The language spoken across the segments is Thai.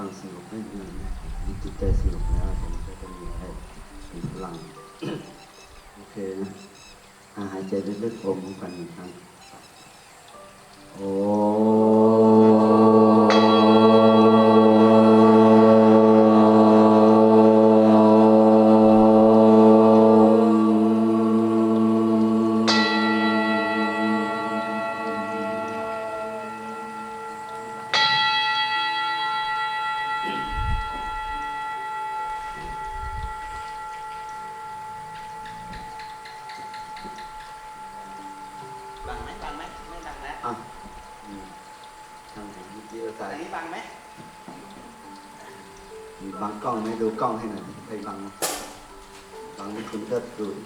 ความสงบไม่มีนะมีจิตใจสงบแล้วผมก็จะมีอะไรมีพลัง โอเคนะหายใจลึกๆผมกันหนึ่งครั้ง บังไหมบังไหมไม่บังนะอะอืมทางไหนเมื่อกี้เราอัใส่นนี้บังไหมมีบังกล้องไหมดูกล้องให้หน่อยไปบังนะบังให้คุณเลิศดูดิ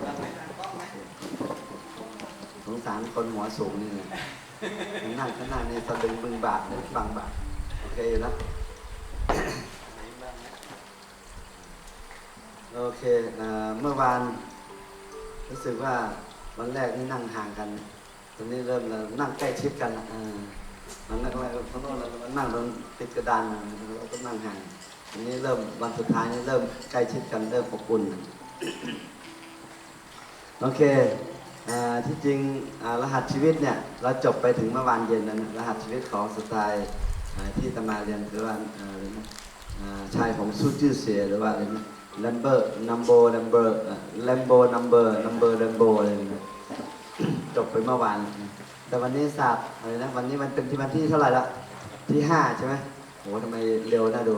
บังไหมบังกล้องไหมสงสารคนหัวสูงนี่ไงนั่งข้างหน้านี่สะดึงมึงบาทเลยบังบาทโอเคอยู่นะไหนบังนะโอเคเอ่อเมื่อวานรู้สึกว่า วันแรกนี่นั่งห่างกัน ตอนนี้เริ่มแล้วนั่งใกล้ชิดกันละเออมันนั่งแล้วข้างโน้นเราก็นั่งตรงติดกระดานนะเราก็นั่งห่างอันนี้เริ่มวันสุดท้ายนี่เริ่มใกล้ชิดกันเริ่มอบอุ่นโอเคอ่าที่จริงอ่ารหัสชีวิตเนี่ยเราจบไปถึงเมื่อวานเย็นแล้วนะรหัสชีวิตของสไตล์อ่าที่ตมาเรียนคือว่าอ่าอะไรนะอ่าชายของซูจื้อเสียหรือว่าอะไรนะ ลัมเบอร์นัมโบนัมเบอร์ลัมโบนัมเบอร์นัมเบอร์ลัมโบอะไรอย่างเงี้ยจบไปเมื่อวาน แต่วันนี้ศาสตร์อะไรนะ วันนี้มันเป็นที่วันที่เท่าไหร่ละ ที่ห้าใช่ไหมโหทำไมเร็วน่าดู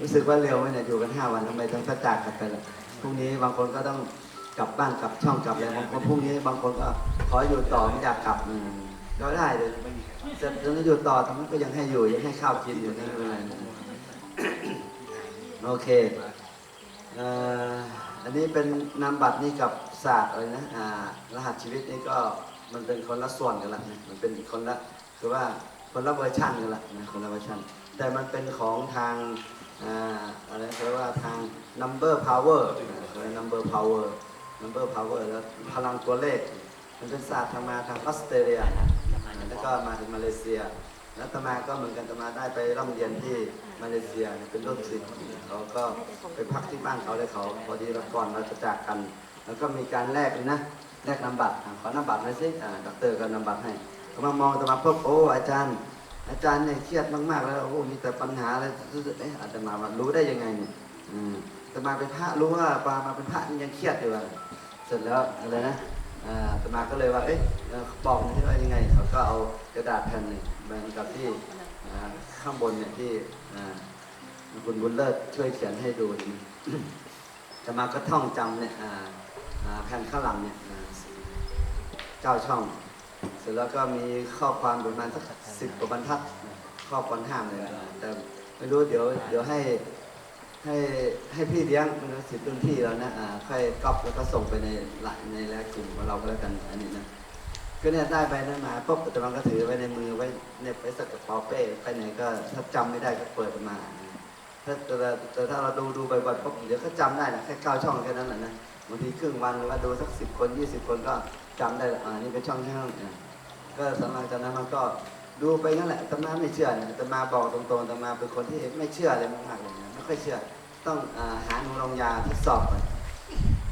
รู้สึกว่าเร็วไหมเนี่ยอยู่กันห้าวันทำไมต้องกระจากกันไปละพรุ่งนี้บางคนก็ต้องกลับบ้านกลับช่องกลับอะไรบางคนพรุ่งนี้บางคนก็ขออยู่ต่อไม่อยากกลับก็ได้เลยเสร็จแล้วอยู่ต่อทำไมก็ยังให้อยู่ยังให้ข้าวกินอยู่นั่นเป็นไรโอเค อันนี้เป็นนามบัตรนี่กับศาสตร์อะไรนะรหัสชีวิตนี่ก็มันเป็นคนละส่วนกันละนะมันเป็นคนละคือว่าคนละเวอร์ชันกันละนะคนละเวอร์ชันแต่มันเป็นของทางอะไรเรียกว่าทาง number power number power number power แล้วพลังตัวเลข มันเป็นศาสตร์ทางมาทางออสเตรเลียแล้วก็มาถึงมาเลเซีย แล้วตมาก็เหมือนกันตมาได้ไปร่ำเรียนที่ มาเลเซียเป็นลูกศิษย์เขาก็ไปพักที่บ้านเขาเลยเขาพอดีเราก่อนเราจะจากกัน แล้วก็มีการแลกนะแลกนามบัตรขอนามบัตรหน่อยสิอ่าดอกเตอร์ก็นามบัตรให้ก็มามองตมาปุ๊บโอ้อาจารย์ อาจารย์เนี่ยเครียดมากๆ แล้วโอ้มีแต่ปัญหาอะไรเอ๊ะอาตมาว่ารู้ได้ยังไงเนี่ยอืมาตมาเป็นพระรู้ว่าปามาเป็นพระยังเครียดอยู่อะเสร็จแล้วอะไรนะอ่ามาก็เลยว่า เอ๊ะบอกหน่ว่ายังไง เขาก็เอากระดาษแผ่นหนึ่งเหมือนกับที่ข้างบนเนี่ยที่ คุณบุญเลิศช่วยเขียนให้ดูนี่อาตมาก็ท่องจำเนี่ยแผ่นข้างหลังเนี่ยเก้าช่อง เสร็จแล้วก็มีข้อความประมาณสักสิบกว่าบรรทัด ข้อความห้ามเลยแต่ไม่รู้เดี๋ยวเดี๋ยวให้ให้ให้พี่เลี้ยงเป็นสิทธิ์รุ่นพี่แล้วนะค่อยก๊อปแล้วก็ส่งไปในหลักในแลกกลุ่มของเราก็แล้วกันอันนี้นะ ก็เนี่ยได้ไปนั้นมาปุ๊บแต่มันก็ถือไว้ในมือไว้เนี่ยไปสักกระเป๋าเป้ไปไหนก็ถ้าจำไม่ได้ก็เปิดออกมา ถ้าแต่แต่ถ้าเราดูดูบ่อยๆปุ๊บเดี๋ยวก็จำได้นะแค่เก้าช่องแค่นั้นแหละนะบางทีครึ่งวันหรือว่าดูสักสิบคนยี่สิบคนก็จำได้ละอ่านี่เป็นช่องช่องเนี่ยก็สำหรับจากนั้นมันก็ดูไปนั่นแหละตมาไม่เชื่อนะตมาบอกตรงๆตมาเป็นคนที่ไม่เชื่ออะไรมากๆเลยนะไม่ค่อยเชื่อ ต้องหาหนูลองยาทดสอบก่อน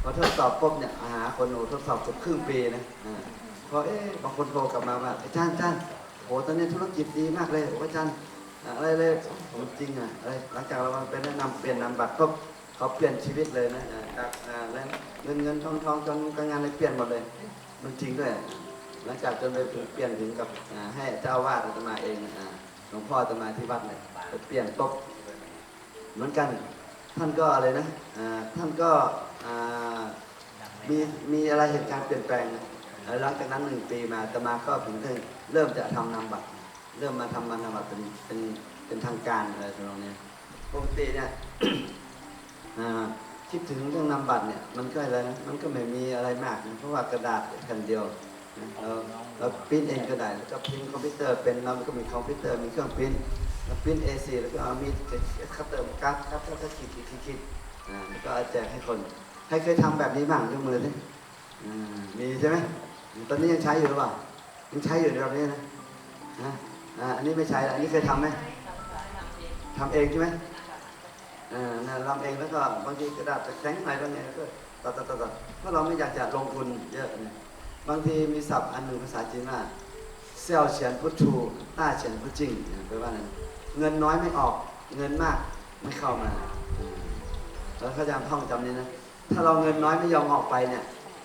พอทดสอบปุ๊บเนี่ยหาคนหนูทดสอบเกือบครึ่งปีนะอ่า พอเอ๊ะบางคนโทรกลับมาว่าอาจารย์อาจารย์โหตอนนี้ธุรกิจดีมากเลยโอ้อาจารย์อะไรเลยผมจริงอะอะไรหลังจากเราไปแนะนำเปลี่ยนนามบัตรปุ๊บเขาเปลี่ยนชีวิตเลยนะจากเงินเงินทองทองจนการงานเลยเปลี่ยนหมดเลย มันจริงด้วยหลังจากจนไปเปลี่ยนถึงกับให้เจ้าอาวาดอาตมาเองหลวงพ่ออาตมาที่วัดเนี่ยเปลี่ยนปุ๊บเหมือนกัน ท่านก็อะไรนะท่านก็มีมีอะไรเหตุการณ์เปลี่ยนแปลงนะ หลังจากนั้นหนึ่งปีมาตมาก็ถึงเริ่มจะทำนามบัตร เริ่มมาทำนามบัตรเป็นเป็นเป็นทางการอะไรตรงนี้ยปกติเนี่ยคิดถึงเรื่องนามบัตรเนี่ยมันก็อะไรนะมันก็ไม่มีอะไรมากนะเพราะว่ากระดาษแผ่นเดียวเราเราปริ้นเองก็ได้แล้วก็พิมพ์คอมพิวเตอร์เป็นเราก็มีคอมพิวเตอร์มีเครื่องปริ้นแล้วปริ้น A4 แล้วก็เอามีดคัตเตอร์กัดกัดแล้วก็ขีดขีดขีดขีดอ่าแล้วก็แจกให้คนใครเคยทำแบบนี้บ้างยกมือสิมีใช่ไหม ตอนนี้ยังใช้อยู่หรือเปล่ายังใช้อยู่ในแบบนี้นะนะอันนี้ไม่ใช้แล้วอันนี้เคยทำไหมทำเองใช่ไหมเออเนี่ยทำเองแล้วก็บางทีกระดาษจะแข็งหน่อยบางไงก็ตัดตัดตัดตัดเพราะเราไม่อยากจะลงทุนเยอะเนี่ยบางทีมีศัพท์อันหนึ่งภาษาจีนว่าเซี่ยวเฉียนพุทชูต้าเฉียนพุจริงแปลว่าอะไรเงินน้อยไม่ออกเงินมากไม่เข้ามาแล้วเขาจะท่องจำนี้นะถ้าเราเงินน้อยไม่ยอมออกไปเนี่ย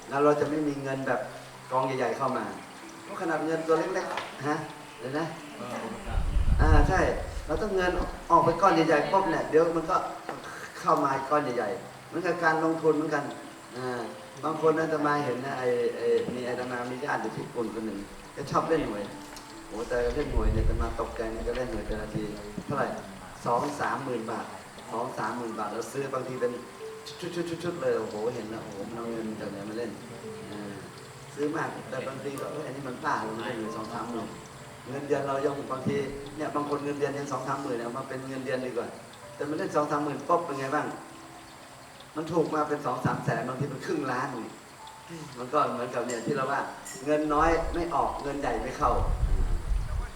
แล้วเราจะไม่มีเงินแบบ กองใหญ่ ๆ เข้ามาเพราะขนาดเงินตัวเล็กๆฮะเดี๋ยวนะอ่าใช่เราต้องเงินออกไปก้อนใหญ่ๆปุ๊บเนี่ยเดี๋ยวมันก็เข้ามาอีกก้อนใหญ่ๆเหมือนกับการลงทุนเหมือนกันอ่าบางคนน่าจะมาเห็นนะไอ้ไอ้มีไอ้ตมามีญาติอยู่ที่ญี่ปุ่นคนหนึ่งก็ชอบเล่นหวยโอ้แต่เล่นหวยเนี่ยจะมาตกใจเนี่ยก็เล่นหวยแต่ละทีเท่าไหร่สองสามหมื่นบาทสองสามหมื่นบาทแล้วซื้อบางทีเป็นชุดๆๆๆเลยโอ้โหเห็นแล้วโอ้โหมันเอาเงินจากไหนมาเล่นอ่า ซื้อมากแต่บางทีก็เอ้ยอันนี้มันป้าเราเล่นอยู่สองสามหมื่นเงินเดือนเรายังบางทีเนี่ยบางคนเงินเดือนยังสองสามหมื่นเนี่ยมาเป็นเงินเดือนดีกว่า แต่มันเล่นสองสามหมื่นปุ๊บเป็นไงบ้าง มันถูกมาเป็นสองสามแสนบางทีมันครึ่งล้านนี่มันก็เหมือนกับเนี่ยที่เราว่า เงินน้อยไม่ออกเงินใหญ่ไม่เข้า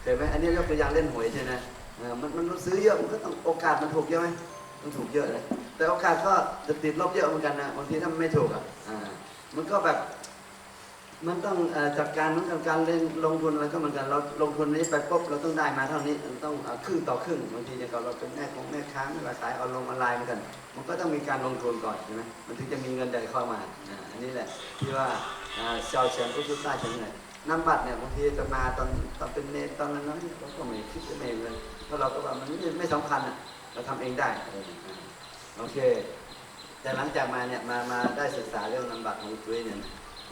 เห็นไหมอันนี้ยกตัวอย่างเล่นหวยใช่ไหมเออมันมันซื้อเยอะมันก็ต้องโอกาสมันถูกเยอะไหมมันถูกเยอะเลยแต่โอกาสก็จะติดลบเยอะเหมือนกันนะบางทีถ้ามันไม่ถูกอะอ่ามันก็แบบ มันต้องจัดการเหมือนกับการเล่นลงทุนอะไรก็เหมือนกันเราลงทุนนี้ไปปุ๊บเราต้องได้มาเท่านี้มันต้องครึ่งต่อครึ่งบางทีอย่างเราเป็นแม่ของแม่ค้าไม่ว่าขายออนลงออนไลน์เหมือนกัน มันก็ต้องมีการลงทุนก่อนใช่ไหมมันถึงจะมีเงินใดเข้ามาอันนี้แหละที่ว่าอ่าเซลเฉียนก็ชุดได้เฉียนเลยน้ำบัตรเนี่ยบางทีจะมาตอนตอนเป็นเนตอนนั้นๆเราก็ไม่คิดจะเองเลยเพราะเราก็ว่ามันไม่ไม่สำคัญอะเราทำเองได้โอเค แต่หลังจากมาเนี่ยมามาได้ศึกษาเรื่องนามบัตรของตุ้ยเนี่ย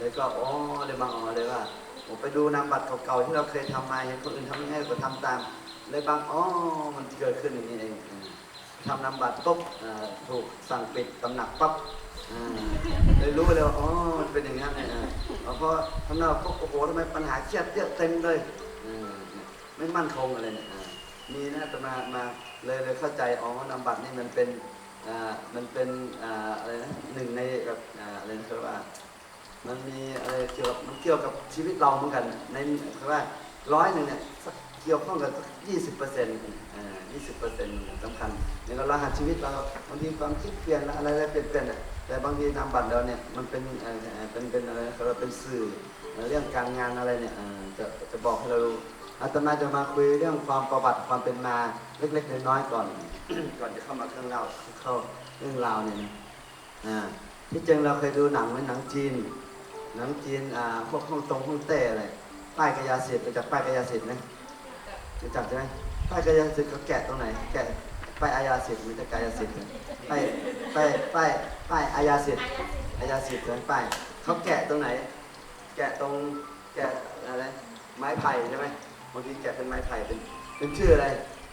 เลยก็อ๋อเลยบางอ๋อเลยว่าผมไปดูนามบัตรเก่าๆที่เราเคยทำมาเห็นคนอื่นทำยังไงก็ทำตาม เลยบางอ๋อมันเกิดขึ้นอย่างนี้เองทำนามบัตรปุ๊บถูกสั่งปิดตำหนักปั๊บเลยรู้เลยว่าอ๋อมันเป็นอย่างนั้นเลยอ่าแล้วพอทำนามบัตรโอ้โหทำไมปัญหาเครียดเยอะเต็มเลยไม่มั่นคงอะไรเนี่ยมีนะแต่มามาเลยเลยเข้าใจอ๋อนามบัตรนี่มันเป็นมันเป็นอะไรนะหนึ่งในแบบอะไรนะเขาเรียกว่า มันมีอะไรเกี่ยวกับมันเกี่ยวกับชีวิตเราเหมือนกัน ในคือว่าร้อยหนึ่งเนี่ยเกี่ยวข้องกับยี่สิบเปอร์เซ็นต์อ่ายี่สิบเปอร์เซ็นต์สำคัญในการรหัสชีวิตเราบางทีความคิดเปลี่ยนอะไรอะไรเปลี่ยนเปลี่ยนแต่บางทีนามบัตรเราเนี่ยมันเป็นเป็นเป็นอะไรเราเป็นสื่อเรื่องการงานอะไรเนี่ยจะจะบอกให้เรารู้อาตมาจะมาคุยเรื่องความประวัติความเป็นมาเล็กๆน้อยๆก่อน ก่อนจะเข้ามาเครื่องเล่าเข้าเรื่องราวเนี่ยนะที่จริงเราเคยดูหนังไหมหนังจีน หนังจีนอ่าพวกฮ่องตงฮ่องเต้อะไรป้ายกระยาสิทธ์จักป้ายกระยาสิทธ์ไหมรู้จักใช่ไหมป้ายกระยาสิทธิ์เขาแกะตรงไหน แกะป้ายอาญาสิทธิ์มันจะกายาสิทธิ์ป้ายป้ายป้ายป้ายอาญาสิทธิ์อาญาสิทธิ์เหมือนป้ายเขาแกะตรงไหน แกะตรงแกะอะไรไม้ไผ่ใช่ไหมบางทีแกะเป็นไม้ไผ่เป็นเป็นชื่ออะไร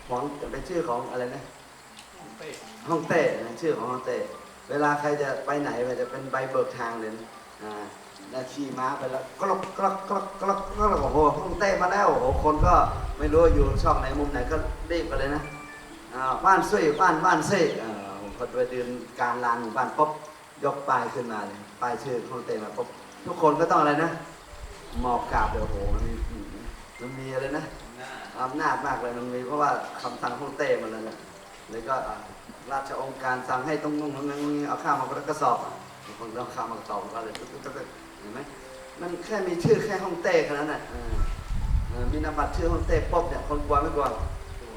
ของเป็นชื่อของอะไรนะฮ่องเต้นะชื่อของฮ่องเต้เวลาใครจะไปไหนมันจะเป็นใบเบิกทางเลยอ่า แล้วขี่ม้าไปแล้วกรอกกรอกกรอกกรอกกรอกโอ้โหฮ่องเต้มาแล้วโอ้โหคนก็ไม่รู้อยู่ช่องไหนมุมไหนก็รีบไปเลยนะบ้านซุยบ้านบ้านเซ่อ่ผมพอไปเดินกลารลานหมู่บ้านปุ๊บยกป้ายขึ้นมาเลยป้ายชื่อฮ่องเต้มาปุ๊บทุกคนก็ต้องอะไรนะหมอบกราบเลยโอ้โหมันมีมันมีอะไรนะอำนาจมากเลยมันมีเพราะว่าคำสั่งฮ่องเต้มาแล้วนะแล้วก็ราชองค์การสั่งให้ต้องนุ่งต้องนั่งเอาข้าวมากระสอบอะคนต้องข้าวมากระสอบก็เลย ตึ๊ดตึ๊ดตึ๊ดตึ๊ดเห็นไหมมันแค่มีชื่อแค่ฮ่องเต้แค่นั้นน่ะเออเออมีนามบัตรชื่อฮ่องเต้ปุ๊บเนี่ยคนกลัวไม่กลัว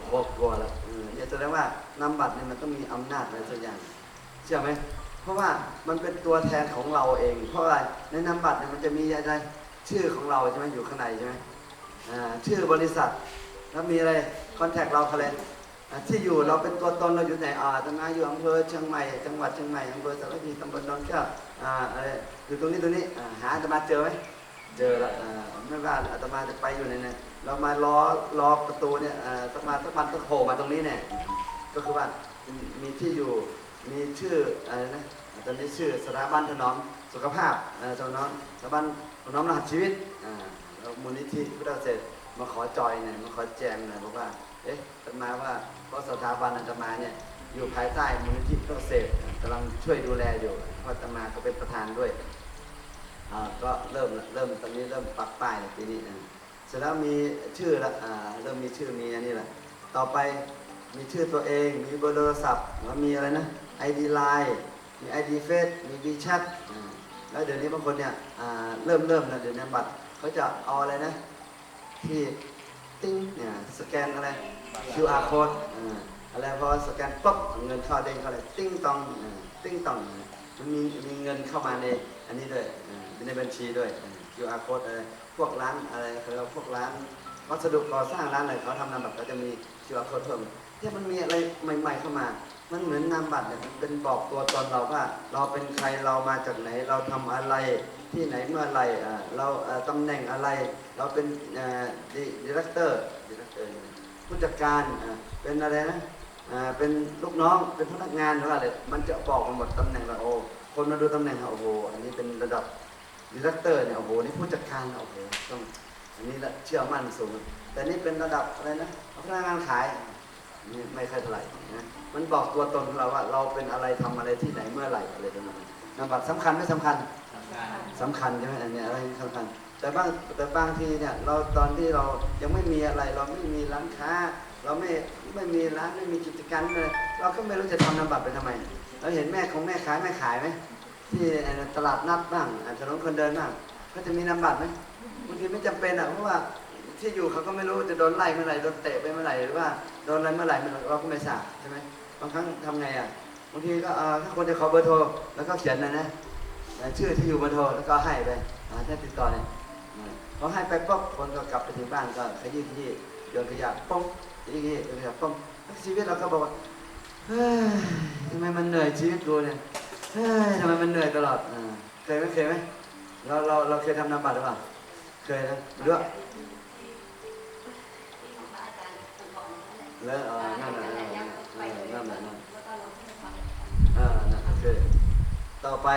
กลัวกลัวแล้วเออเนี่ยแสดงว่านามบัตรเนี่ยมันต้องมีอำนาจอะไรสักอย่างเชื่อไหมเพราะว่ามันเป็นตัวแทนของเราเอง เพราะอะไรในนามบัตรเนี่ยมันจะมีอะไรชื่อของเราใช่ไหมอยู่ข้างในใช่ไหมอ่าชื่อบริษัทแล้วมีอะไรคอนแทคเราเขาเลยอ่าที่อยู่เราเป็นตัวตนเราอยู่ไหนอ่าตมาอยู่อำเภอเชียงใหม่จังหวัดเชียงใหม่อำเภอสารพีตำบลดอนแก้ว อ่าอะไรอยู่ตรงนี้ตรงนี้อ่าหาอาตมาเจอไหมเจอแล้วอ่าไม่ว่าอาตมาจะไปอยู่ในเนั้นเรามาล้อล้อประตูเนี่ยอ่าสักมาสักวันก็โผล่มาตรงนี้เนี่ยก็คือว่ามีที่อยู่มีชื่ออะไรนะตอนนี้ชื่อสถาบันถนอมสุขภาพอ่าถนอมสถาบันถนอมรหัสชีวิตอ่ามูลนิธิพุทธเกษตรมาขอจอยเนี่ยมาขอแจมเนี่ยบอกว่าเอ๊ะจะมาว่าเพราะสถาบันอาตมาเนี่ย อยู่ภายใต้มูลนิธิพุทธเกษตรกำลังช่วยดูแลอยู่พระอตมาก็เป็นประธานด้วยก็เริ่มเริ่มตอนนี้เริ่มปักป้ายในปีนี้นะเสร็จแล้วมีชื่อละเริ่มมีชื่อมีอันนี้แหละต่อไปมีชื่อตัวเอง มีเบอร์โทรศัพท์แล้วมีอะไรนะ ID Line มี ID Face มี WeChat อ่าแล้วเดี๋ยวนี้บางคนเนี่ยเริ่มเริ่มนะเดี๋ยวนี้บัตรเขาจะเอาอะไรนะที่ติ้งเนี่ยสแกนอะไร QR code อะไรพอสแกนปุ๊บเงินเข้าเด้งเข้าเลยติ้งตองติ้งตองมันมีมีเงินเข้ามาในอันนี้ด้วยในบัญชีด้วยอ่า QR code อะไรพวกร้านอะไรเขาเรียกว่าพวกร้านวัสดุก่อสร้างร้านอะไรเขาทำนามบัตรก็จะมี QR code เพิ่มเนี่ยมันมีอะไรใหม่ ๆเข้ามา มันเหมือนนามบัตรเนี่ยมันเป็นบอกตัวตนเราว่า เราเป็นใครเรามาจากไหนเราทำอะไรที่ไหนเมื่อไรเราเอ่อตำแหน่งอะไร เราเป็นดีเรคเตอร์ดีเรคเตอร์ผู้จัดการเป็นอะไรนะ เป็นลูกน้องเป็นพนักงานหรือว่าอะไรมันจะบอกมาหมดตำแหน่งเราโอ้คนมาดูตำแหน่งเราโอ้โหอันนี้เป็นระดับดีเรคเตอร์เนี่ยโอ้โหนี่ผู้จัดการโอ้โหต้องอันนี้ละเชื่อมั่นสูง แต่นี่เป็นระดับอะไรนะพนักงานขายนี่ไม่ค่อยเท่าไหร่นะมันบอกตัวตนของเราว่า เราเป็นอะไรทำอะไรที่ไหนเมื่อไหร่อะไรประมาณนั้นนามบัตรสำคัญไม่สำคัญทำการสำคัญใช่ไหมอันเนี้ยอะไรสำคัญแต่บางแต่บางทีเนี่ยเราตอนที่เรายังไม่มีอะไรเราไม่มีร้านค้า เราไม่ไม่มีร้านไม่มีกิจการเลย เราก็ไม่รู้จะทำนามบัตรไปทำไม เราเห็นแม่ของแม่ขายแม่ขายไหมที่ตลาดนัดบ้างถนนคนเดินบ้างเขาจะมีนามบัตรไหมบางทีไม่จำเป็นอะเพราะว่าที่อยู่เขาก็ไม่รู้จะโดนไล่เมื่อไหร่โดนเตะไปเมื่อไหร่หรือว่าโดนอะไรเมื่อไหร่เราก็ไม่ทราบใช่ไหมบางครั้งทำไงอะบางทีก็ถ้าคนจะขอเบอร์โทรแล้วก็เขียนนะนะชื่อที่อยู่เบอร์โทรแล้วก็ให้ไปอ่าถ้าติดต่อเนี่ยอ่าพอให้ไปปุ๊บคนก็กลับไปถึงบ้านก็ขยี้ขยี้โยนขยะปุ๊บ ขยี้ขยี้นะปุ๊บแล้วชีวิตเราก็บอกว่าเฮ้ยทำไมมันเหนื่อยชีวิตกูเนี่ยเฮ้ยทำไมมันเหนื่อยตลอดอ่าเคยไหมเคยไหมเราเราเราเคยทำนามบัตรหรือเปล่าเคยนะหรือว่าแล้วอ่านั่นน่ะนั่นน่ะเออนั่นน่ะนั่นอ่านะโอเคต่อไป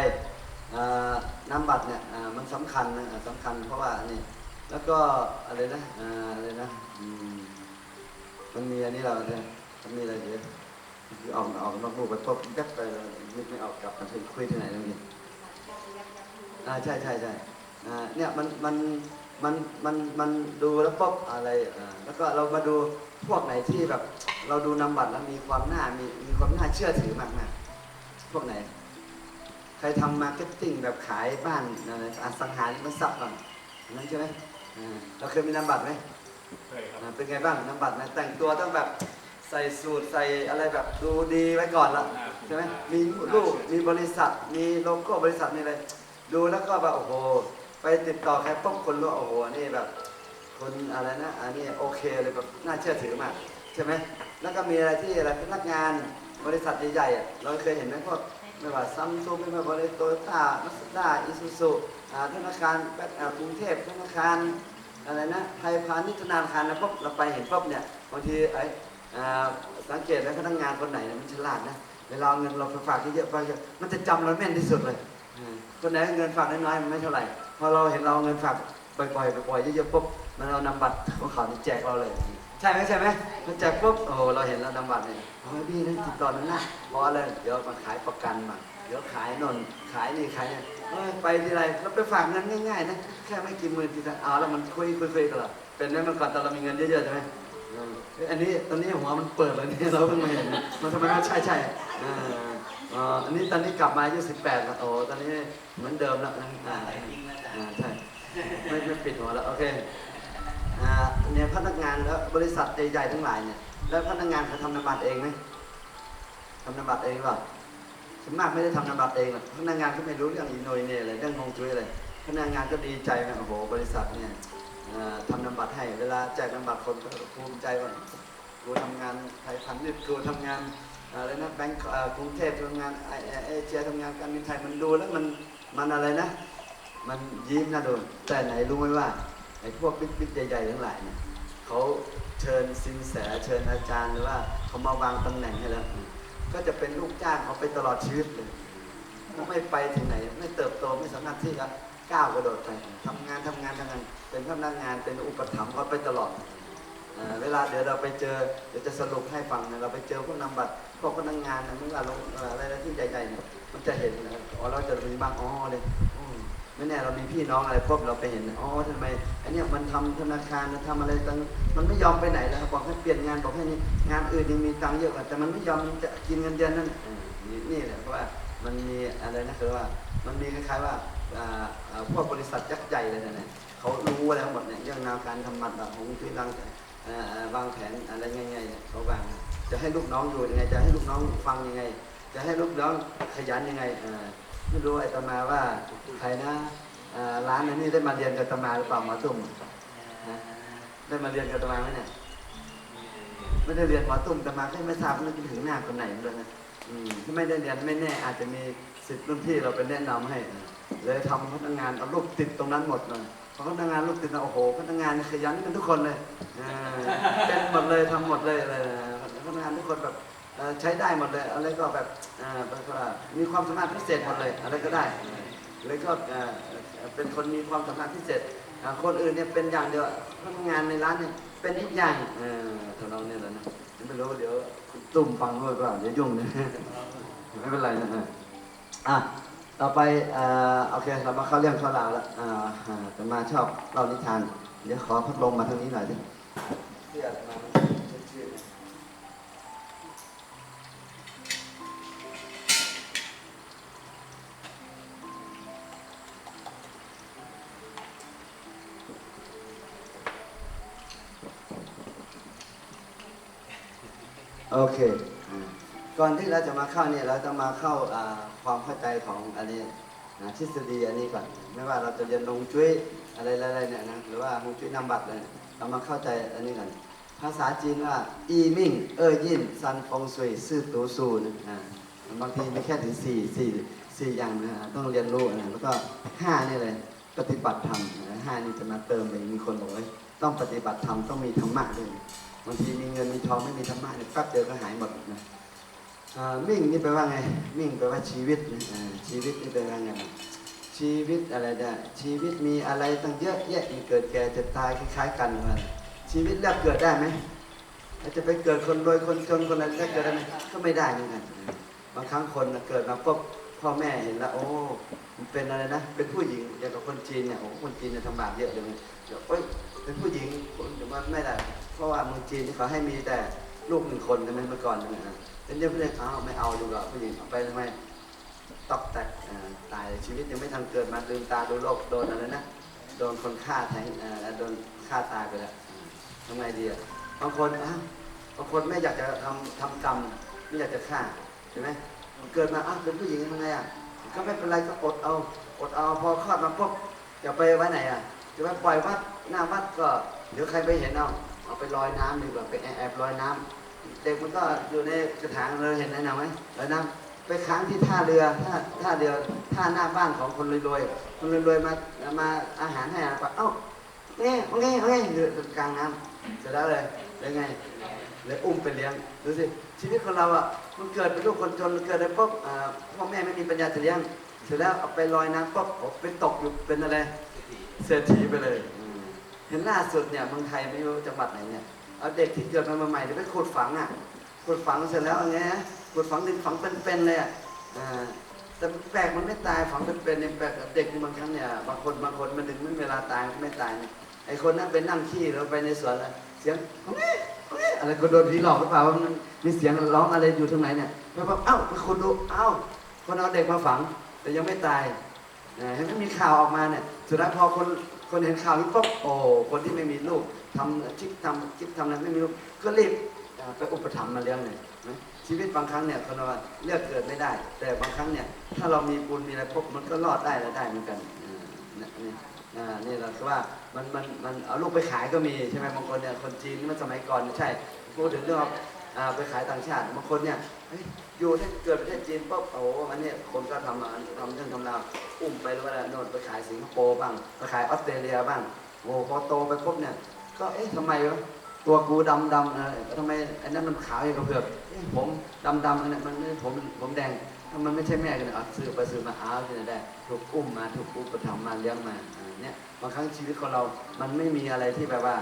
อ่าน้ำบัตรเนี่ยอ่ามันสำคัญนะสำคัญเพราะว่านี่แล้วก็อะไรนะอ่าอะไรนะ มันมีอันนี้เราเนี่ยมันมีอะไรเยอะคืออกออกนอกรูปไปพบแป๊บไปเลยนึกไม่ออกกลับมาถึงคุยที่ไหนตรงนี้อ่าใช่ใช่ใช่อ่าเนี่ยมันมันมันมันมันดูแล้วปุ๊บอะไรอ่าแล้วก็เรามาดูพวกไหนที่แบบ เราดูนำบัตรแล้วมีความน่ามีมีความน่าเชื่อถือมากมากพวกไหน ใครทำมาร์เก็ตติ้งแบบขายบ้านอะไรอสังหาริมทรัพย์บ้างอันนั้นใช่ไหมอ่าเราเคยมีนำบัตรไหม เคยครับ อ่าเป็นไงบ้างนำบัตรนะแต่งตัวต้องแบบใส่สูทใส่อะไรแบบดูดีไว้ก่อนละใช่ไหมมีรูปมีบริษัท มีโลโก้บริษัทมีอะไรดูแล้วก็แบบโอ้โห ไปติดต่อใครปุ๊บคนรู้ว่าโอ้โหนี่แบบ คนอะไรนะ อันนี้โอเคเลยแบบน่าเชื่อถือมาก ใช่ไหมแล้วก็มีอะไรที่อะไรพนักงานบริษัทใหญ่ๆอะเราเคยเห็นไหมพวกไม่ว่าซัมซุงไม่ว่าบริษัทโตโยต้ามาสด้าอิซูซุธนาคารแบงก์อ่ากรุงเทพธนาคาร อะไรนะไทยพาณิชย์ธนาคารนะปุ๊บเราไปเห็นปุ๊บเนี่ยบางทีไอ้สังเกตไหมพนักงานคนไหนมันฉลาดนะเวลาเอาเงินเราไปฝากเยอะๆไปมันจะจำเราแม่นที่สุดเลยคนไหนเงินฝากน้อยๆมันไม่เท่าไหร่พอเราเห็นเราเงินฝากบ่อยๆบ่อยๆเยอะๆปุ๊บมันเอานำบัตรของเขาแจกเราเลยใช่ไหมใช่ไหมมันแจกปุ๊บโอ้เราเห็นแล้วนำบัตรเนี่ยโอ้ยพี่นั่นติดต่อนั่นนะพรอะไรเดี๋ยวมาขายประกันมาเดี๋ยวขายนนขายนี่ขายเนี้ย ไปทีไรเราไปฝากเงินง่ายๆนะแค่ไม่กี่หมื่นทีละเอาแล้วมันคุยคุยคุยกันเหรอเป็นไหมเมื่อก่อนตอนเรามีเงินเยอะๆใช่ไหมอันนี้ตอนนี้หัวมันเปิดแล้วเนี่ยเราเพิ่งมาเห็นมันทำไมมันใช่ใช่ออเอออันนี้ตอนนี้กลับมาอายุสิบแปดแล้วโอ้ตอนนี้เหมือนเดิมแล้วนะอ่าใช่ไม่ไม่ปิดหัวแล้วโอเคอ่าเนี่ยพนักงานแล้วบริษัทใหญ่ๆทั้งหลายเนี่ยแล้วพนักงานเขาทำนบัตรเองไหมทำนบัตรเองหรือเปล่า ส่วนมากไม่ได้ทำนามบัตรเองหรอกพนักงานก็ไม่รู้เรื่องอีโนยเนี่ยอะไรเรื่องงงจุ้ยอะไรพนักงานก็ดีใจนะโอ้โหบริษัทเนี่ยทำนามบัตรให้เวลาแจกนามบัตรคนก็ภูมิใจว่ากูทำงานไทยพันธุ์กูทำงานอะไรนะแบงก์กรุงเทพทำงานไอเอเชียทำงานการบินไทยมันดูแล้วมันมันอะไรนะ มันยิ้มนะโดนแต่ไหนรู้ไหมว่าไอ้พวกบิ๊กๆใหญ่ๆทั้งหลายเนี่ยเขาเชิญซินแสเชิญอาจารย์หรือว่าเขามาวางตำแหน่งให้แล้ว ก็จะเป็นลูกจ้างเขาไปตลอดชีวิตเลยไม่ไปที่ไหน ไม่เติบโตไม่สามารถที่จะก้าวกระโดดไปทำงานทำงานทำงาน เป็นพนักงานเป็นอุปถัมภ์เขาไปตลอดเวลาเดี๋ยวเราไปเจอเดี๋ยวจะสรุปให้ฟังนะเราไปเจอพวกนำบัตรพวกพนักงานนะไม่ว่าลงเอ่อะไรที่ใหญ่ๆเนี่ยมันจะเห็นนะอ๋อเราจะมีบางอ๋อเลย ไม่แน่เรามีพี่น้องอะไรพบเราไปเห็นอ๋อทำไมอันเนี้ยมันทำธนาคารมันทำอะไรต่างมันไม่ยอมไปไหนแล้วบอกให้เปลี่ยนงานบอกให้นี่งานอื่นยังมีตังค์เยอะกว่าแต่มันไม่ยอมจะกินเงินเดือนนั่นนี่แหละเพราะว่ามันมีอะไรนะคือว่ามันมีคล้ายๆว่าอ่าอ่าพวกบริษัทยักษ์ใหญ่เลยนะเนี่ยเขารู้แล้วหมดเนี่ยเรื่องแนวการทำมันแบบของที่รังวางแผนอะไรง่ายๆเขาวางจะให้ลูกน้องอยู่ยังไงจะให้ลูกน้องฟังยังไง จะให้ลูกน้องขยันยังไงอ ไม่รู้ไอ้ตมาว่าใครนะเอ่อร้านอันนี้ได้มาเรียนกับตมาหรือเปล่าหมอตุ่มได้มาเรียนกับตมาไหมเนี่ยไม่ได้เรียนหมอตุ่มตมาแค่ไม่ทราบนึกถึงหน้าคนไหนเลยนะอืมถ้าไม่ได้เรียนไม่แน่ อาจจะมีสิทธิ์รุ่นพี่เราไปแนะนำให้ เลยทำพนักงานเอารูปติดตรงนั้นหมดเลยพอพนักงานรูปติดนะโอ้โหพนักงานนี่ขยันกันทุกคนเลยเออเป็นหมดเลยทำหมดเลยเลยพนักงานทุกคนแบบเอ่อ ใช้ได้หมดเลยอะไรก็แบบอ่อแบบว่ามีความสามารถพิเศษหมดเลยอะไรก็ได้เลยก็เอ่อเป็นคนมีความสามารถพิเศษคนอื่นเนี่ยเป็นอย่างเดียวพนักงานในร้านเนี่ยเป็นอีกอย่างเออทำนองนี้แหละนะไม่รู้เดี๋ยวตุ่มฟังด้วยเปล่าเดี๋ยวยุ่งนะไม่เป็นไรนะเอออะต่อไปเอ่อโอเคเรามาเข้าเรื่องเข้าราวแล้วอ่าแต่มาชอบเล่านิทาน เดี๋ยวขอพัดลมมาทางนี้หน่อยดิเสื้อมา โอเคอ่าก่อนที่เราจะมาเข้าเนี่ยเราจะมาเข้าอ่าความเข้าใจของอันนี้ทฤษฎีอันนี้ก่อน ไม่ว่าเราจะเรียนลงจุ้ยอะไรอะไรเนี่ยนะหรือว่าลงจุ้ยนำบัตรเลยเรามาเข้าใจอันนี้ก่อนภาษาจีนว่าอีมิ่งเอ้ยยินซันฟงซุยซื่อตูซูนะอ่าบางทีไม่แค่ถึงสี่สี่สี่อย่างนะต้องเรียนรู้นะแล้วก็ห้านี่เลยปฏิบัติธรรมนะห้านี่จะมาเติมไปมีคนบอกว่าต้องปฏิบัติธรรมต้องมีธรรมะด้วย บางทีมีเงินมีทองไม่มีธรรมะเนี่ยแป๊บเดียวก็หายหมดนะมิ่งนี่แปลว่าไง มิ่งแปลว่าชีวิตนะชีวิตนี่แปลว่าไงชีวิตอะไรเนี่ยชีวิตมีอะไรตั้งเยอะแยะมีเกิดแก่เจ็บตายคล้ายๆกันมันชีวิตแรกเกิดได้ไหมจะไปเกิดคนรวยคนจนคนอะไรแรกเกิดได้ไหมก็ไม่ได้เหมือนกันบางครั้งคนเกิดมาปุ๊บพ่อแม่เห็นแล้วโอ้มันเป็นอะไรนะ เป็นผู้หญิงอย่างกับคนจีนเนี่ยโอ้คนจีนเนี่ยทำบาปเยอะเลยเดี๋ยวเอ้ยเป็นผู้หญิงคนจะมาไม่ได้ ราะว่าเมืองจีนนี่เขาให้มีแต่ลูกหนึ่งคนใช่ไหมเมื่อก่อนใช่ไหมฮะเป็นเรื่องเพื่อนอ้าวไม่เอาดีกว่าผู้หญิงเอาไปทำไมตอกแตกอ่าตายชีวิตยังไม่ทันเกิดมาลืมตาดูโลกโดนอะไรนะโดนคนฆ่าแทงอ่าโดนฆ่าตายไปแล้วทำไงดีอะบางคนอ้าวบางคนไม่อยากจะทำทำกรรมไม่อยากจะฆ่าใช่ไหมเกิดมาอ้าวเป็นผู้หญิงทำไงอะก็ไม่เป็นไรก็อดเอาอดเอาพอคลอดมาปุ๊บจะไปไว้ไหนอะจะไปปล่อยวัดหน้าวัดก็เดี๋ยวใครไปเห็นเอา เอาไปลอยน้ำดีกว่าไปแอบลอยน้ำเด็กมันก็อยู่ในกระถางเราเห็นไหมนะไหมลอยน้ำไปค้างที่ท่าเรือท่าท่าเรือท่าหน้าบ้านของคนรวยๆคนรวยๆมามาอาหารให้อาหารปลาเอ้าเงี้ยเงี้ยเงี้ยอยู่กลางน้ำเสร็จแล้วเลยเลยไงเลยอุ้มไปเลี้ยงดูสิชีวิตของเราอะมันเกิดเป็นลูกคนจนเกิดอะไรปุ๊บพ่อแม่ไม่มีปัญญาจะเลี้ยงเสร็จแล้วเอาไปลอยน้ำปุ๊บโอ้เป็นตกอยู่เป็นอะไรเศรษฐีไปเลย ห็นล่าสุดเนี่ยเมืองไทยไม่รู้จังหวัดไหนเนี่ยเอาเด็กที่เกิดมาใหม่ๆเดี๋ยวไปขุดฝังอะขุดฝังเสร็จแล้วอาไงฮะขุดฝังดินฝังเป็นๆเลยอะแต่แปลกมันไม่ตายฝังเป็นๆเนี่ยแปลกเด็กบางครั้งเนี่ยบางคนบางคนมันถึงไม่เวลาตายไม่ตายไอคนนั้นไปนั่งขี้แล้วไปในสวนอะเสียงอะไรคนโดนผีหลอกหรือเปล่ามันมีเสียงร้องอะไรอยู่ตรงไหนเนี่ยไปบอกเอ้าคนดูเอ้าคนเอาเด็กมาฝัง แต่ยังไม่ตายเห็นไหมมีข่าวออกมาเนี่ยสุดท้ายพอคน คนเห็นข่าวนี้ปุ๊บโอ้คนที่ไม่มีลูกทำชิปทำชิปทำอะไรไม่มีลูกก็รีบไปอุปถัมภ์มาเลี้ยงเลยนะชีวิตบางครั้งเนี่ยคนเราเลือกเกิดไม่ได้ แต่บางครั้งเนี่ยถ้าเรามีบุญมีอะไรปุ๊บมันก็รอดได้และได้เหมือนกันนี่เราคือว่ามันมันมันเอาลูกไปขายก็มีใช่ไหมบางคนเนี่ยคนจีนเมื่อสมัยก่อนใช่พูดถึงเรื่องไปขายต่างชาติบางคนเนี่ย อยู่ที่เกิดประเทศจีนปุ๊บโอ้โหอันเนี้ยคนก็ทำมาทำเรื่องทำราวอุ้มไปหรือว่าโน่นไปขายสิงคโปร์บ้างไปขายออสเตรเลียบ้างโอ้พอโตไปปุ๊บเนี่ยก็เอ๊ะทำไมวะตัวกูดำดำนะทำไมอันนั้นมันขาวอย่างกับเผือกผมดำดำอันนั้นมันไม่ผมผมแดงมันไม่ใช่แม่กันเหรอซื้อไปซื้อมาอาวที่ไหนได้ถูกอุ้มมาถูกอุปถัมภ์มาเลี้ยงมาเนี่ยบางครั้งชีวิตของเรา มันไม่มีอะไรที่แบบว่า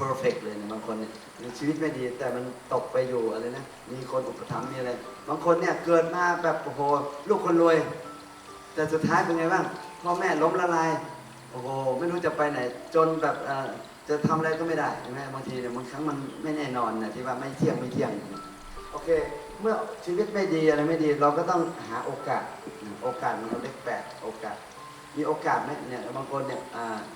perfect เลยนะบางคนเนี่ยมีชีวิตไม่ดีแต่มันตกไปอยู่อะไรนะ มีคนอุปถัมภ์มีอะไร บางคนเนี่ยเกิดมาแบบโอ้โหลูกคนรวย แต่สุดท้ายเป็นไงบ้างพ่อแม่ล้มละลายโอ้โหไม่รู้จะไปไหน จนแบบจะทำอะไรก็ไม่ได้ใช่ไหมบางทีเนี่ยบางครั้งมันไม่แน่นอนนะที่ว่าไม่เที่ยงไม่เที่ยงโอเค เมื่อชีวิตไม่ดีอะไรไม่ดี เราก็ต้องหาโอกาส โอกาสมันเล็กแปดโอกาส มีโอกาสไหมเนี่ยบางคนเนี่ย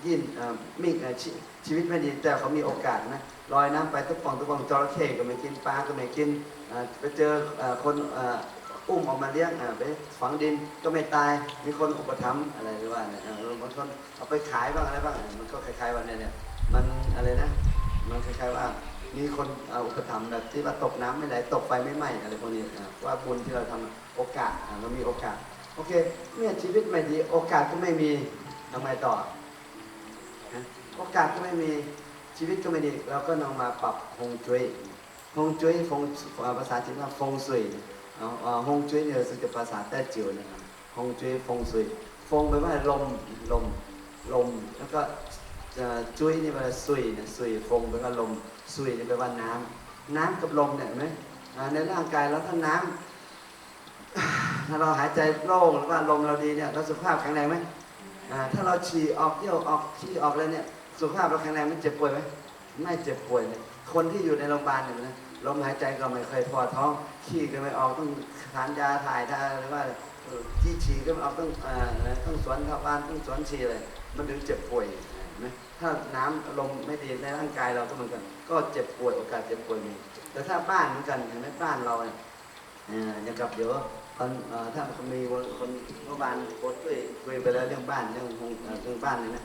ยิ่งอ่ามีเอ่อชีชีวิตไม่ดีแต่เขามีโอกาสนะลอยน้ำไปทุกปองทุกปองจระเข้ก็ไม่กินปลาก็ไม่กินไปเจออคนอ,อุ้มออกมาเลี้ยงไปฝังดินก็ไม่ตายมีคนอุปถัมภ์อะไรหรือว่าเนี่ยบางคนเอาไปขายบ้างอะไรบ้างมันก็คล้ายๆว่าเนี่ยเนี่ยมันอะไรนะมันคล้ายๆว่ามีคนอ,อุปถัมภ์แบบที่ว่าตกน้ำไม่ไหลตกไฟไม่ไหม้อะไรพวกนี้ว่าบุญที่เราทำโอกาสเรามีโอกาส โอเค เมื่อชีวิตไม่ดี โอกาสก็ไม่มีทำไมต่อ โอกาสก็ไม่มีชีวิตก็ไม่ดี เราก็นำมาปรับฮงจุ้ยฮงจุ้ยฟงภาษาจีนว่าฟงซุยฮงจุ้ยเนี่ยคือภาษาแต้จิ๋วนะครับฮงจุ้ยฟงซุยฟงแปลว่าลมลมลมแล้วก็จุ้ยนี่แปลว่าซุยเนี่ยซุยฟงแปลว่าลมซุยนี่แปลว่าน้ำน้ำกับลมเนี่ยเห็นไหมในร่างกายเราถ้าน้ำ ถ้าเราหายใจโล่งหรือว่าลมเราดีเนี่ยเราสุขภาพแข็งแรงไหมถ้าเราฉี่ออกเยี่ยวออกขี้ออกอะไรเนี่ยสุขภาพเราแข็งแรงไม่เจ็บป่วยไหมไม่เจ็บป่วยเลยคนที่อยู่ในโรงพยาบาลเนี่ยนะลมหายใจก็ไม่เคยพอท้องขี้ก็ไม่ออกต้องทานยาถ่ายทาหรือว่าที่ฉี่ก็ไม่ออกต้องต้องสวนเข้าบ้านต้องสวนฉี่เลย มันถึงเจ็บป่วยนไหมถ้าน้ำลมไม่ดีในร่างกายเราก็เหมือนกัน ก็เจ็บป่วยโอกาสเจ็บป่วยมีแต่ถ้าบ้านเหมือนกันเห็นไหมบ้านเราเนี่ยเอ่ออย่างกับเดี๋ยว ตอนถ้ามีคนเมื่อวานโค้ชคุยคุยไปแล้วเรื่องบ้านเรื่องเอ่อเรื่องบ้านเลยนะ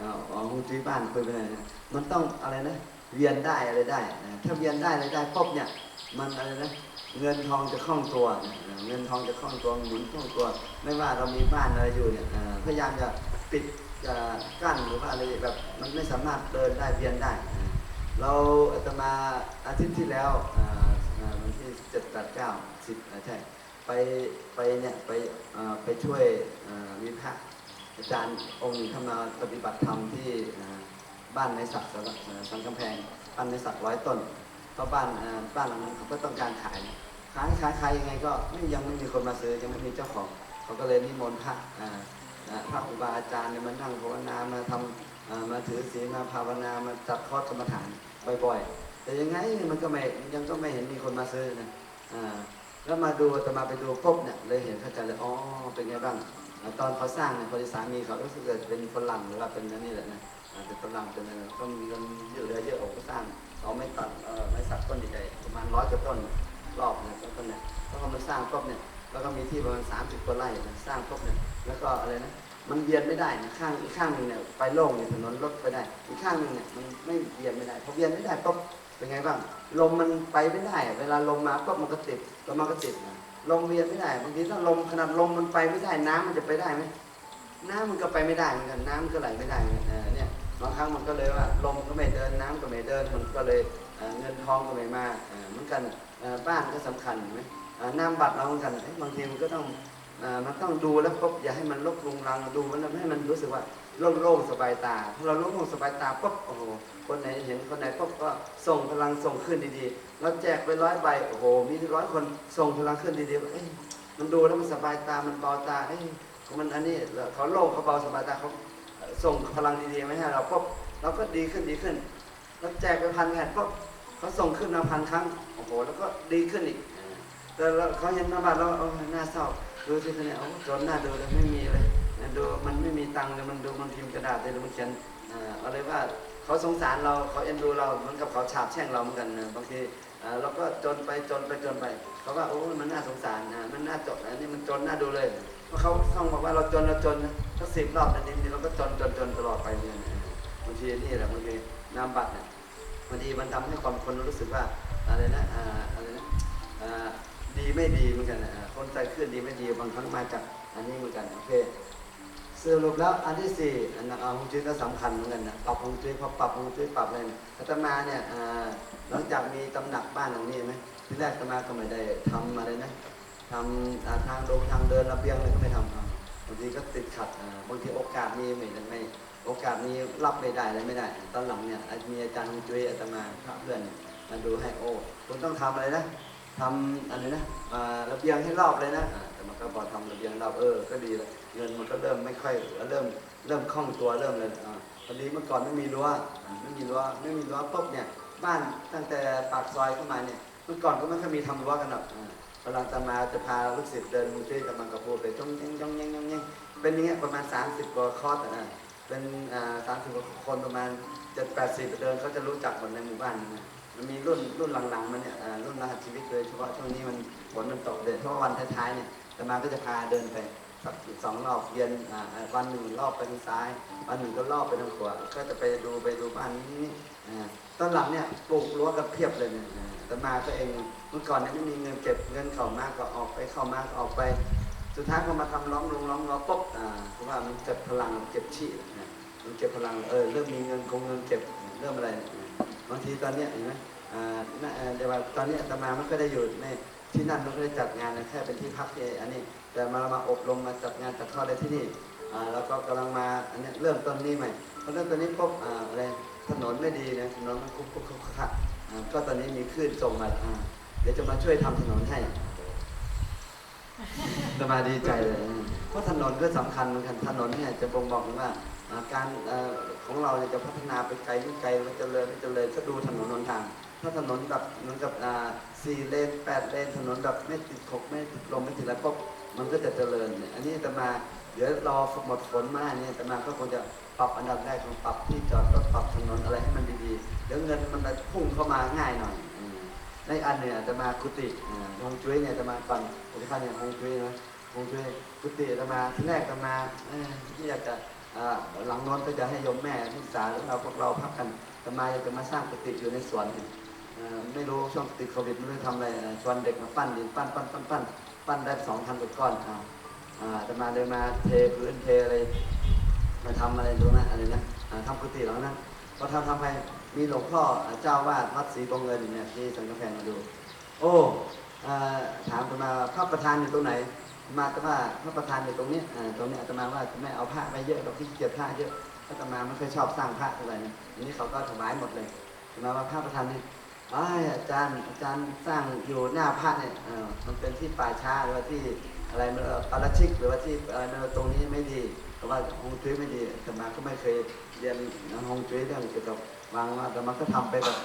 อ๋อหงจุ้ยบ้านคุยไปเลยนะมันต้องอะไรนะเวียนได้อะไรได้นะถ้าเวียนได้อะไรได้ปุ๊บเนี่ยมันอะไรนะเงินทองจะคล่องตัวเงินทองจะคล่องตัวหมุนคล่องตัว ไม่ว่าเรามีบ้านอะไรอยู่เนี่ยพยายามจะปิดจะกั้นหรือว่าอะไรแบบมันไม่สามารถเดินได้เวียนได้ เราอาตมาอาทิตย์ที่แล้วเอ่อเอ่อวันที่เจ็ดแปดเก้าสิบใช่ ไปไปเนี่ยไปไปช่วยเอ่อมีพระอาจารย์องค์หนึ่งเข้ามาปฏิบัติธรรมที่บ้านในศักดิ์สังสังกำแพงบ้านในศักดิ์ร้อยต้นเพราะบ้านบ้านหลังนั้นเขาก็ต้องการขายขายขายขายยังไงก็ไม่ยังไม่มีคนมาซื้อยังไม่มีเจ้าของเขาก็เลยนิมนต์พระพระครูบาอาจารย์เนี่ยมานั่งภาวนามาทำมาถือศีลมาภาวนามาจัดคอสกรรมฐานบ่อยๆ แต่ยังไงมันก็ไม่ยังก็ไม่เห็นมีคนมาซื้อนะ แล้วมาดูแต่มาไปดูปุ๊บเนี่ยเลยเห็นพระอาจารย์เลยอ๋อเป็นไงบ้าง ตอนเขาสร้างเนี่ยพอดีสามีเขารู้สึกจะเป็นฝรั่งหรือว่าเป็นนั่นนี่แหละนะเป็นฝรั่งเป็นอะไรก็มีเงินเยอะเหลือเยอะออกสร้างเอาไม่ตัดไม่สักต้นใหญ่ประมาณร้อยกว่าต้นรอบเนี่ยต้นเนี่ยแล้วก็มาสร้างปุ๊บเนี่ยแล้วก็มีที่ประมาณสามสิบกว่าไร่สร้างปุ๊บเนี่ยแล้วก็อะไรนะมันเบียนไม่ได้นะข้างอีกข้างหนึ่งเนี่ยไปโล่งเนี่ยถนนรถไปได้ อีกข้างหนึ่งเนี่ยมันไม่เบียนไม่ได้พอเบียนไม่ได้ปุ๊บ เป็นไงบ้างลมมันไปไม่ได้ เวลาลมมาปุ๊บมันก็ติดลมมันก็ติดนะลมเวียนไม่ได้บางทีถ้าลมขนาดลมมันไปไม่ได้น้ำมันจะไปได้ไหมน้ำมันก็ไปไม่ได้เหมือนกันน้ำมันก็ไหลไม่ได้เนี่ยบางครั้งมันก็เลยว่าลมก็ไม่เดินน้ำก็ไม่เดินมันก็เลยเงินทองก็ไม่มาเหมือนกันบ้านก็สำคัญไหมน้ำบัตรเราเหมือนกันเอ้บางทีมันก็ต้องมันต้องดูแล้วปุ๊บอย่าให้มันลกลุงรังดูมันให้มันรู้สึกว่า โล่งๆสบายตาพอเราโล่งๆสบายตาปุ๊บโอ้โหคนไหนเห็นคนไหนปุ๊บก็ส่งพลังส่งขึ้นดีๆเราแจกไปร้อยใบโอ้โห มีร้อยคนส่งพลังขึ้นดีๆเอ้ยมันดูแล้วมันสบายตามันเบาตาเอ้ยมันอันนี้เขาโล่งเขาเบาสบายตาเขาส่งพลังดีๆมาให้เราปุ๊บเราก็ดีขึ้นดีขึ้นแล้วแจกไปพันแผ่นปุ๊บเขาส่งขึ้นมาพันครั้งโอ้โห แล้วก็ดีขึ้นอีกแต่เขาเห็นมาบ้านเราเอาหน้าเศร้าดูสิคนนี้เอาจนหน้าดูเลยไม่มีเลย ดูมันไม่มีตังค์เลยมันดูมันพิมพ์กระดาษเลยมันเขียนอ่าอะไรว่าเขาสงสารเราเขาเอ็นดูเราเหมือนกับเขาฉาบแช่งเราเหมือนกันนะบางทีอ่าเราก็จนไปจนไปจนไปเขาว่าโอ้มันน่าสงสารนะมันน่าจบอันนี้มันจนน่าดูเลยเพราะเขาต้องบอกว่าเราจนเราจนนะถ้าสิบรอบในนี้เราก็จนจนจนตลอดไปเนี่ยนะบางทีนี่แหละบางทีนามบัตรเนี่ยบางทีมันทำให้ความคนรู้สึกว่าอะไรนะอ่าอะไรนะอ่าดีไม่ดีเหมือนกันนะคนใจขึ้นดีไม่ดีบางครั้งมาจากอันนี้เหมือนกันโอเค สรุปแล้วอันที่สี่อันนั้นเอาฮงจุ้ยก็สำคัญเหมือนกันนะปรับฮงจุ้ยพอปรับฮงจุ้ยปรับอะไรเนี่ยอาตมาเนี่ยหลังจากมีตำหนักบ้านหลังนี้ไหมที่แรกอาตมาก็ไม่ได้ทำอะไรนะทำทางลงทางเดินระเบียงอะไรก็ไม่ทำบางทีก็ติดขัดบางทีโอกาสมีไม่ได้ไม่โอกาสมีรับไม่ได้อะไรไม่ได้ ตอนหลังเนี่ยมีอาจารย์ฮวงจุ้ยอาตมาพระเพื่อนมาดูให้โอ้คุณต้องทำอะไรนะทำอันนี้นะระเบียงให้รอบเลยนะ แต่มันก็พอทำระเบียงรอบเออ ก็ดีลยเงินมันก็เริ่มไม่ค่อยเริ่มเริ่มคล่องตัวเริ่มเลยอ่าพอดีเมื่อก่อนไม่มีรั้วไม่มีรั้วไม่มีรั้วปุ๊บเนี่ยบ้านตั้งแต่ปากซอยเข้ามาเนี่ยเมื่อก่อนก็ไม่ค่อยมีทำรั้วกันหรอกอ่าเวลาจะมาจะพาลูกศิษย์เดินมุงช่กับมังกรพูดไปจ้องย่งจ้องย่งจ้องย่งเป็นอย่างเงี้ยประมาณ 30กว่าคอร์สอะเป็นอ่าสามสิบกว่าคนประมาณเจ็ดแปดสิบเดินเขาจะรู้จักหมดในหมู่บ้านนะมันมีรุ่นรุ่นหลังๆมันเนี่ยรุ่นรหัสชีวิตเลยเฉพาะช่วงนี้มันฝนมันตกเด็ดเพราะวันท้ายๆเนี่ย แต่มาก็จะพาเดินไปสักสองรอบเวียนวันหนึ่งรอบไปทางซ้าย วันหนึ่งก็รอบไปทางขวาก็จะไปดูไปดูบ้านนี้นี่อ่ตอนหลังเนี่ยปลูกรั้วกันเพียบเลยเนี่ยแต่มาก็เองเมื่อก่อนเนี่ยไม่มีเงินเก็บเงินเข้ามากก็ออกไปเข้ามาก็ออกไป สุดท้ายพอมาทำล้อมลงล้อมล้อมปุ๊บอ่าเพราะว่ามันเก็บพลังเก็บชีพมันเก็บพลังเออเริ่มมีเงินคงเงินเก็บเริ่มอะไรบางทีตอนเนี้ยเห็นไหมอ่าเดี๋ยวตอนนี้ตมาไม่ค่อยได้อยู่ใน ที่นั่นไม่ค่อยได้จัดงานแค่เป็นที่พักที่อันนี้ แต่มามาอบรมมาจัดงานจัดทอดได้ที่นี่อ่าแล้วก็กำลังมาอันเนี้เริ่มต้นนี้ใหม่เพอเริ่มต้นนี้ปุ๊บอ่าอะไรถนนไม่ดีนะถนนมันคุกคุกคุกคักอ่าก็ตอนนี้มีคลื่นส่งมาอ่าเดี๋ยวจะมาช่วยทำถนนให้อาตมาดีใจเลยเพราะถนนก็สำคัญเหมือนกันถนนเนี่ยจะบ่งบอกว่าการของเราจะพัฒนาไปไกลไม่ไกลมันจะเจริญไม่เจริญก็ดูถนนหนทาง ถ้าถนนแบบเหมือนกับอ่าสี่เลนแปดเลนถนนแบบไม่ติดขบไม่ติดลมไม่ติดอะไรปุ๊บมันก็จะเจริญเนี่ยอันนี้จะมาเดี๋ยวรอหมดฝนมาเนี่ยจะมาก็คงจะปรับอันดับแรกของปรับที่จอดรถปรับถนนอะไรให้มันดีๆเดี๋ยวเงินมันจะพุ่งเข้ามาง่ายหน่อยในอันเนี่ยจะมากุฏิฮงจุ้ยเนี่ยจะมาก่อนผมจะเข้าเนี่ยฮงจุ้ยนะฮงจุ้ยกุฏิจะมาที่แรกจะมาที่อยากจะหลังน้นก็จะให้โยมแม่ที่สาแล้วเราพวกเราพักกันจะมาอยากจะมาสร้างกุฏิอยู่ในสวนเนี่ย ไม่รู้ช่วงติดโควิดไม่รู้ทำอะไรชวนเด็กมาปั้นดินปั้นปั้นปั้นปั้นปั้นได้สองพันกว่าก้อนเอาอ่าจะมาเลยมาเทพื้นเทอะไรมาทำอะไรตรงนั้นอะไรนะอ่าทำกุฏิหลังนั้นพอทำทำไปมีหลวงพ่อเจ้าวาดวัดศรีบงเงินเนี่ยที่สังกะแพงมาดู โอ้อถามอาตมาพระประธานอยู่ตรงไหนอาตมาก็ว่าพระประธานอยู่ตรงนี้ตรงนี้อาตมาว่าจะไม่เอาผ้าไปเยอะเราขี้เกียจผ้าเยอะอาตมาไม่เคยชอบสร้างผ้าเท่าไรนะทีนี้เขาก็ถวายหมดเลยอาตมาว่าพระประธานนี่ อาอาจารย์อาจารย์สร้างอยู่หน้าพระเนี่ยมันเป็นที่ป่าช้าหรือว่าที่อะไรมันปาราชิก หรือว่าที่อะไรมันตรงนี้ไม่ดีเพราะว่าฮงจุ้ยไม่ดีแต่มาก็ไม่เคยเรียนฮงจุ้ยเรื่องเกี่ยวกับวางว่าแต่มันก็ทำไปแบบ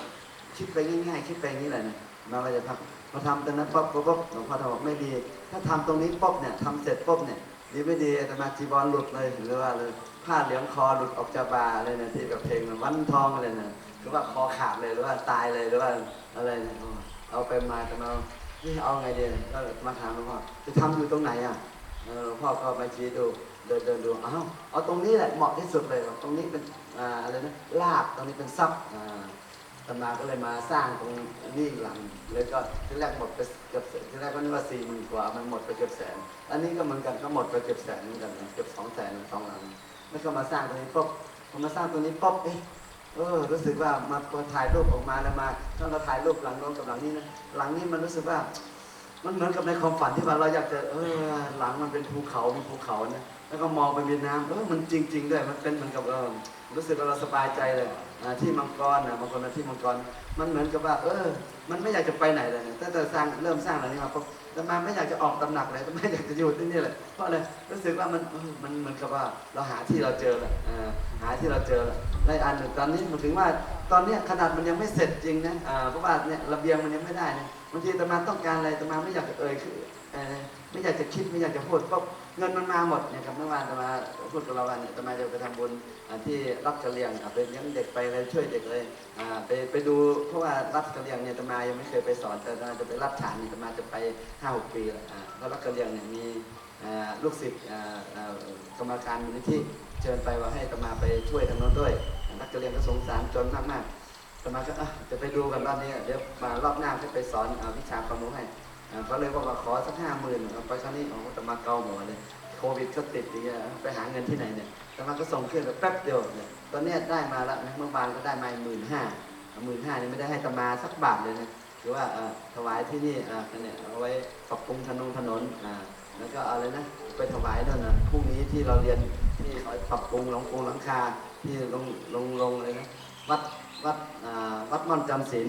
คิดไปง่ายๆคิดไปอย่างนี้แหละนะมาว่าจะทำพอทำตรงนั้นป๊บป๊บป๊บหลวงพ่อทำบอกไม่ดี ถ้าทำตรงนี้ป๊บเนี่ยทำเสร็จป๊บเนี่ยดีไม่ดีแต่มาจีบอลหลุดเลยหรือว่าเลยผ้าเหลืองคอหลุดออกจากบ่าเลยนะที่กับเพลงวันทองเลยนะห รือว่าคอขาดเลยหรือว่าตายเลยหรือว่าอะไรเนี่ยเอาไปมาแต่มานี่เอาไงเดีก็มาถามหลวงพ่อจะทำอยู่ตรงไหนอะเออหลวงพ่อก็มาชี้ดูเดินเดินดูอ้าวเอาตรงนี้แหละเหมาะที่สุดเลย ตรงนี้เป็นอ่าอะไรนะลาบตรงนี้เป็นซับอ่าตำนาก็เลยมาสร้างตรงนี้หลังเลยก็ที่แรกหมดไปเกือบที่แรกก็นึกว่าสี่หมื่นกว่ามันหมดไปเกือบแสน อันนี้ก็เหมือนกันก็หมดไปเกือบแสนเหมือนกันเกือบสองแสนสองหลังแล้วก็มาสร้างตรงนี้ปุ๊บพอมาสร้างตรงนี้ปุ๊บเอ๊ะ เออ รู้สึกว่ามาพอถ่ายรูปออกมาแล้วมาถ้าเราถ่ายรูปหลังโน้นกับหลังนี้นะหลังนี้มันรู้สึกว่า มันเหมือนกับในความฝันที่ว่าเราอยากจะเออหลังมันเป็นภูเขาเป็นภูเขานะแล้วก็มองไปมีน้ำเออมันจริง ๆ ด้วยมันเป็นเหมือนกับเออรู้สึกว่าเราสบายใจเลย ที่มังกรนะบางคนนะที่มังกร มันเหมือนกับว่า เออ มันไม่อยากจะไปไหนเลยตั้งแต่สร้างเริ่มสร้างหลังนี้มาปุ๊บแต่มาไม่อยากจะออกตำหนักเลยไม่อยากจะอยู่ที่นี่เลยเพราะอะไรรู้สึกว่ามันมันเหมือนกับว่าเราหาที่เราเจอแหละหาที่เราเจอแหละในอันหนึ่งตอนนี้มันถึงว่าตอนนี้ขนาดมันยังไม่เสร็จจริงนะเพราะว่าเนี่ยระเบียงมันยังไม่ได้นะบางทีตมาต้องการอะไรตมาไม่อยากจะเอ่ยคือ ไม่อยากจะคิดไม่อยากจะพูดเพราะเงินมันมาหมดเนี่ยครับเมื่อวานตมาพูดกับเราว่าเนี่ยตมาจะไปทำบุญที่รับกะเหรียงอะไปเลี้ยงเด็กไปอะไรช่วยเด็กเลยไปไปดูเพราะว่ารับกะเหรียงเนี่ยตมายังไม่เคยไปสอนแต่ตมาจะไปรับฐานเนี่ยตมาจะไปห้าหกปีแล้วแล้วรับกะเหรียงเนี่ยมีลูกศิษย์กรรมการมูลนิธิเชิญไปว่าให้ตมาไปช่วยทางโน้นด้วยนักเรียนก็สงสารจนมากๆตมาก็อะจะไปดูกันรอบนี้เดี๋ยวมารอบหน้าจะไปสอนวิชาความรู้ให้ ก็เลยบอกว่าขอสักห้าหมื่นไปครั้งนี้ผมก็จะมาเกาหัวเลยโควิดก็ติดอย่างเงี้ยไปหาเงินที่ไหนเนี่ยตมาก็ส่งขึ้นแบบแป๊บเดียวเนี่ยตอนนี้ได้มาแล้วนะเมื่อวานก็ได้มาหมื่นห้าหมื่นห้านี่ไม่ได้ให้ตมาสักบาทเลยนะคือว่าถวายที่นี่เนี่ยเอาไว้ปรับปรุงถนนถนนอ่าแล้วก็เอาเลยนะไปถวายนั่นนะพรุ่งนี้ที่เราเรียนที่เขาปรับปรุงหลังปรุงหลังคาที่ลงลงลงเลยนะวัดวัดอ่าวัดม่อนจำศีล